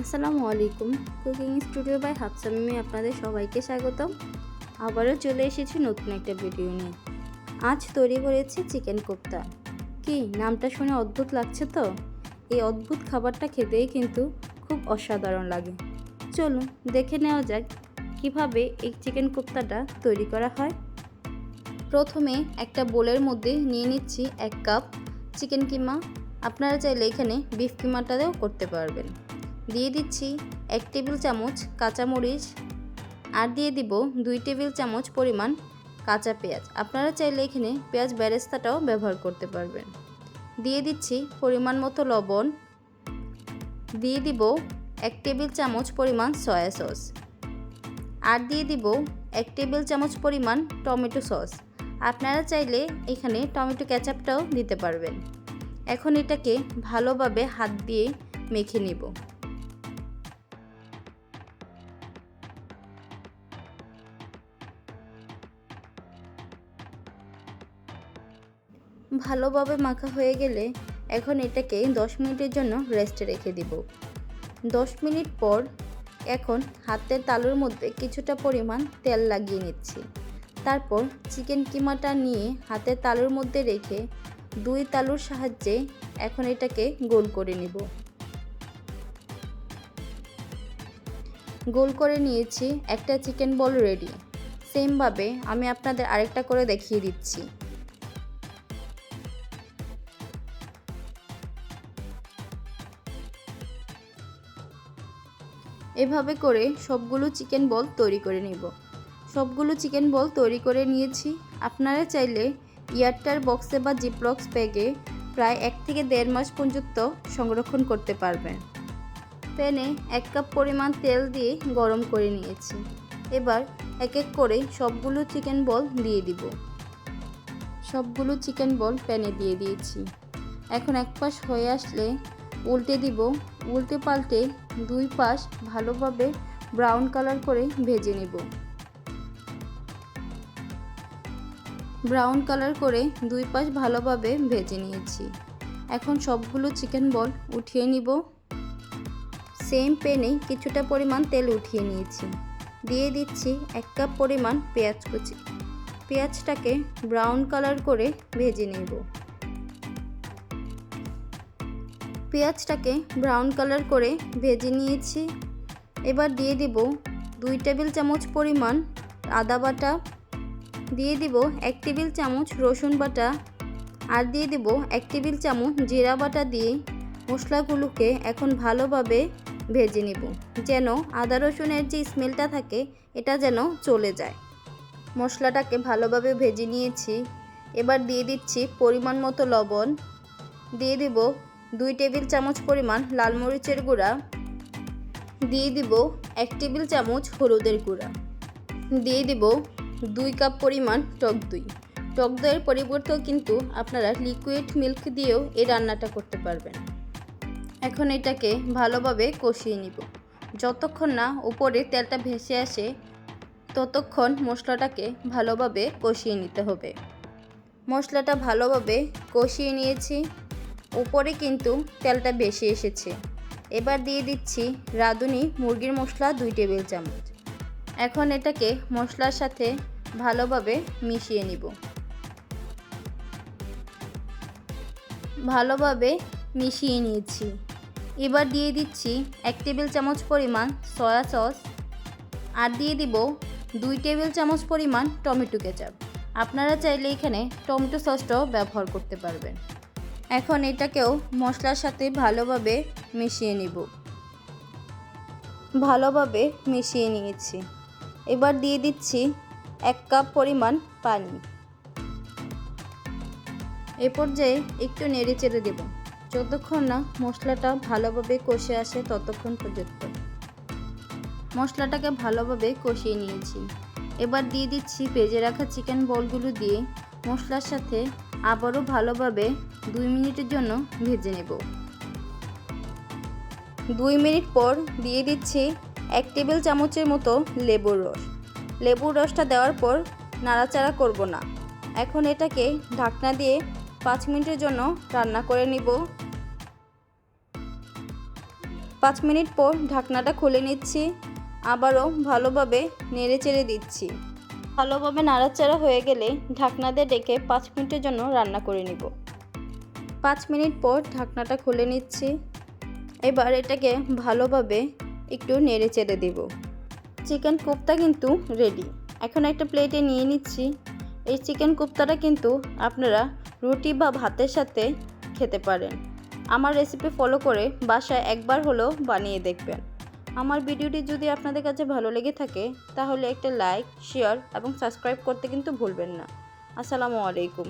আসসালামু আলাইকুম। Cooking studio by হাফসামিমে আপনাদের সবাইকে স্বাগতম। আবারও চলে এসেছি নতুন একটা ভিডিও নিয়ে। আজ তৈরি করেছি চিকেন কোপ্তা। কি, নামটা শুনে অদ্ভুত লাগছে তো? এই অদ্ভুত খাবারটা খেতেই কিন্তু খুব অসাধারণ লাগে। চলুন, দেখে নেওয়া যাক কীভাবে এই চিকেন কোপ্তাটা তৈরি করা হয়। প্রথমে একটা বোলের মধ্যে নিয়ে নিচ্ছি এক কাপ চিকেন কিমা। আপনারা চাইলে এখানে বিফ কিমাটাতেও করতে পারবেন। দিয়ে দিচ্ছি এক টেবিল চামচ কাঁচামরিচ আর দিয়ে দিব দুই টেবিল চামচ পরিমাণ কাঁচা পেঁয়াজ। আপনারা চাইলে এখানে পেঁয়াজ বেরেস্তাটাও ব্যবহার করতে পারবেন। দিয়ে দিচ্ছি পরিমাণ মতো লবণ। দিয়ে দিব এক টেবিল চামচ পরিমাণ সয়া সস। আর দিয়ে দিব এক টেবিল চামচ পরিমাণ টমেটো সস। আপনারা চাইলে এখানে টমেটো ক্যাচাপটাও দিতে পারবেন। এখন এটাকে ভালোভাবে হাত দিয়ে মেখে নিব। ভালোভাবে মাখা হয়ে গেলে এখন এটাকে 10 মিনিটের জন্য রেস্টে রেখে দিব। 10 মিনিট পর এখন হাতের তালুর মধ্যে কিছুটা পরিমাণ তেল লাগিয়ে নিচ্ছি। তারপর চিকেন কিমাটা নিয়ে হাতের তালুর মধ্যে রেখে দুই তালুর সাহায্যে এখন এটাকে গোল করে নিব। গোল করে নিয়েছি, একটা চিকেন বল রেডি। সেমভাবে আমি আপনাদের আরেকটা করে দেখিয়ে দিচ্ছি। এভাবে করে সবগুলো চিকেন বল তৈরি করে নিব। সবগুলো চিকেন বল তৈরি করে নিয়েছি। আপনারা চাইলে ইয়ারটার বক্সে বা জিপলক্স ব্যাগে প্রায় এক থেকে দেড় মাস পর্যন্ত সংরক্ষণ করতে পারবেন। প্যানে এক কাপ পরিমাণ তেল দিয়ে গরম করে নিয়েছি। এবার এক এক করে সবগুলো চিকেন বল দিয়ে দিব। সবগুলো চিকেন বল প্যানে দিয়ে দিয়েছি। এখন এক পাশ হয়ে আসলে উল্টে দিব উল্টে পাল্টে দুই পাশ ভালোভাবে ব্রাউন কালার করে ভেজে নেব। ব্রাউন কালার করে দুই পাশ ভালোভাবে ভেজে নিয়েছি। এখন সবগুলো চিকেন বল উঠিয়ে নিব। সেম প্যানে কিছুটা পরিমাণ তেল উঠিয়ে নিয়েছি। দিয়ে দিচ্ছি এক কাপ পরিমাণ পেঁয়াজ কুচি। পেঁয়াজটাকে ব্রাউন কালার করে ভেজে নেব। পেঁয়াজটাকে ব্রাউন কালার করে ভেজে নিয়েছি। এবার দিয়ে দিব দুই টেবিল চামচ পরিমাণ আদা বাটা। দিয়ে দিব এক টেবিল চামচ রসুন বাটা। আর দিয়ে দিব এক টেবিল চামচ জিরা বাটা দিয়ে মশলাগুলোকে এখন ভালোভাবে ভেজে নেব, যেন আদা রসুনের যে স্মেলটা থাকে, এটা যেন চলে যায়। মশলাটাকে ভালোভাবে ভেজে নিয়েছি। এবার দিয়ে দিচ্ছি পরিমাণ মতো লবণ। দিয়ে দিব দুই টেবিল চামচ পরিমাণ লাল মরিচের গুঁড়া। দিয়ে দিব এক টেবিল চামচ হলুদের গুঁড়া। দিয়ে দিব দুই কাপ পরিমাণ টক দই। টক দইয়ের পরিবর্তেও কিন্তু আপনারা লিকুইড মিল্ক দিয়েও এই রান্নাটা করতে পারবেন। এখন এটাকে ভালোভাবে কষিয়ে নিব। যতক্ষণ না উপরে তেলটা ভেসে আসে, ততক্ষণ মশলাটাকে ভালোভাবে কষিয়ে নিতে হবে। মশলাটা ভালোভাবে কষিয়ে নিয়েছি। উপরে কিন্তু তেলটা বেশি এসেছে। এবার দিয়ে দিচ্ছি রাঁধুনি মুরগির মশলা দুই টেবিল চামচ। এখন এটাকে মশলার সাথে ভালোভাবে মিশিয়ে নিব। ভালোভাবে মিশিয়ে নিয়েছি। এবার দিয়ে দিচ্ছি এক টেবিল চামচ পরিমাণ সয়া সস আর দিয়ে দিব দুই টেবিল চামচ পরিমাণ টমেটো কেচাপ। আপনারা চাইলে এখানে টমেটো সসটাও ব্যবহার করতে পারবেন। এখন এটাকেও মশলার সাথে ভালোভাবে মিশিয়ে নিব। ভালোভাবে মিশিয়ে নিয়েছি। এবার দিয়ে দিচ্ছি এক কাপ পরিমাণ পানি। এ পর্যায়ে একটু নেড়ে চেড়ে দেব। যতক্ষণ না মশলাটা ভালোভাবে কষে আসে ততক্ষণ পর্যন্ত। মশলাটাকে ভালোভাবে কষিয়ে নিয়েছি। এবার দিয়ে দিচ্ছি ভেজে রাখা চিকেন বলগুলো দিয়ে মশলার সাথে আবারও ভালোভাবে দুই মিনিটের জন্য ভেজে নেব। দুই মিনিট পর দিয়ে দিচ্ছি এক টেবিল চামচের মতো লেবুর রস। লেবুর রসটা দেওয়ার পর নাড়াচাড়া করব না। এখন এটাকে ঢাকনা দিয়ে পাঁচ মিনিটের জন্য রান্না করে নিব। পাঁচ মিনিট পর ঢাকনাটা খুলে নিচ্ছি। আবারও ভালোভাবে নেড়ে চেড়ে দিচ্ছি। ভালোভাবে নাড়াচাড়া হয়ে গেলে ঢাকনা দিয়ে ডেকে পাঁচ মিনিটের জন্য রান্না করে নিব। পাঁচ মিনিট পর ঢাকনাটা খুলে নিচ্ছি। এবার এটাকে ভালোভাবে একটু নেড়ে চেড়ে দেব। চিকেন কোপ্তা কিন্তু রেডি এখন একটা প্লেটে নিয়ে নিচ্ছি। এই চিকেন কোপ্তাটা কিন্তু আপনারা রুটি বা ভাতের সাথে খেতে পারেন। আমার রেসিপি ফলো করে বাসায় একবার হলেও বানিয়ে দেখবেন। আমার ভিডিওটি যদি আপনাদের কাছে ভালো লেগে থাকে, তাহলে একটা লাইক, শেয়ার এবং সাবস্ক্রাইব করতে কিন্তু ভুলবেন না। আসসালামু আলাইকুম।